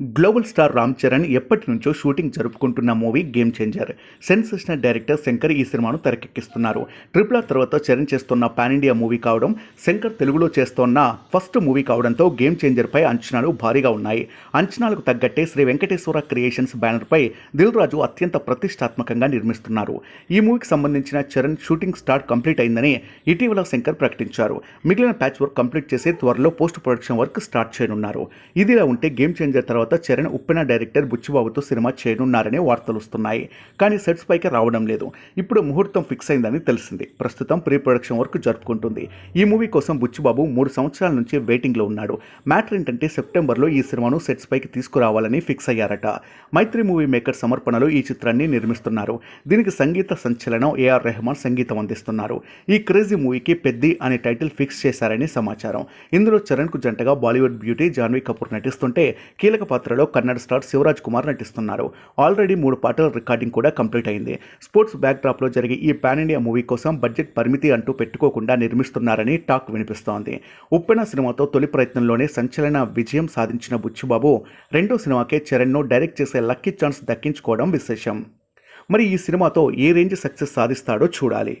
Global star Ram Charan ఎప్పటి నుంచో shooting జరుపుకుంటున్న movie game changer. Sensational director Shankar ఈ సినిమాను తెరకెక్కిస్తున్నారు. ట్రిపుల్ ఆర్ తర్వాత చరణ్ చేస్తున్న పాన్ ఇండియా మూవీ కావడం శంకర్ తెలుగులో చేస్తున్న ఫస్ట్ మూవీ కావడంతో గేమ్ చేంజర్పై అంచనాలు భారీగా ఉన్నాయి. అంచనాలకు తగ్గట్టే శ్రీ వెంకటేశ్వర క్రియేషన్స్ బ్యానర్పై దిల్ రాజు అత్యంత ప్రతిష్టాత్మకంగా నిర్మిస్తున్నారు. ఈ మూవీకి సంబంధించిన చరణ్ షూటింగ్ స్టార్ట్ కంప్లీట్ అయిందని ఇటీవల శంకర్ ప్రకటించారు. మిగిలిన ప్యాచ్ వర్క్ కంప్లీట్ చేసి త్వరలో పోస్ట్ ప్రొడక్షన్ వర్క్ స్టార్ట్ చేయనున్నారు. ఇదిలా ఉంటే గేమ్ చేంజర్ తర్వాత చరణ్ ఉప్పెన డైరెక్టర్ బుచ్చిబాబుతో సినిమా చేయనున్నారనే వార్తలు వస్తున్నాయి. కానీ సెట్స్ పైకి రావడం లేదు. ఇప్పుడు ముహూర్తం ఫిక్స్ అయిందని తెలిసింది. ప్రస్తుతం ప్రీ ప్రొడక్షన్ వర్క్ జరుపుకుంటుంది. ఈ మూవీ కోసం బుచ్చిబాబు మూడు సంవత్సరాల నుంచి వెయిటింగ్లో ఉన్నాడు. మ్యాటర్ ఏంటంటే సెప్టెంబర్లో ఈ సినిమాను సెట్స్ పైకి తీసుకురావాలని ఫిక్స్ అయ్యారట. మైత్రి మూవీ మేకర్ సమర్పణలో ఈ చిత్రాన్ని నిర్మిస్తున్నారు. దీనికి సంగీత సంచలనం ఏఆర్ రెహమాన్ సంగీతం అందిస్తున్నారు. ఈ క్రేజీ మూవీకి పెద్ది అనే టైటిల్ ఫిక్స్ చేశారని సమాచారం. ఇందులో చరణ్కు జంటగా బాలీవుడ్ బ్యూటీ జాన్వీ కపూర్ నటిస్తుంటే కీలక పాత్రలో కన్నడ స్టార్ శివరాజ్ కుమార్ నటిస్తున్నారు. ఆల్రెడీ మూడు పాటల రికార్డింగ్ కూడా కంప్లీట్ అయింది. స్పోర్ట్స్ బ్యాక్డ్రాప్లో జరిగే ఈ పాన్ ఇండియా మూవీ కోసం బడ్జెట్ పరిమితి అంటూ పెట్టుకోకుండా నిర్మిస్తున్నారని టాక్ వినిపిస్తోంది. ఉప్పెన సినిమాతో తొలి ప్రయత్నంలోనే సంచలన విజయం సాధించిన బుచ్చిబాబు రెండో సినిమాకే చరణ్ను డైరెక్ట్ చేసే లక్కీ ఛాన్స్ దక్కించుకోవడం విశేషం. మరి ఈ సినిమాతో ఏ రేంజ్ సక్సెస్ సాధిస్తాడో చూడాలి.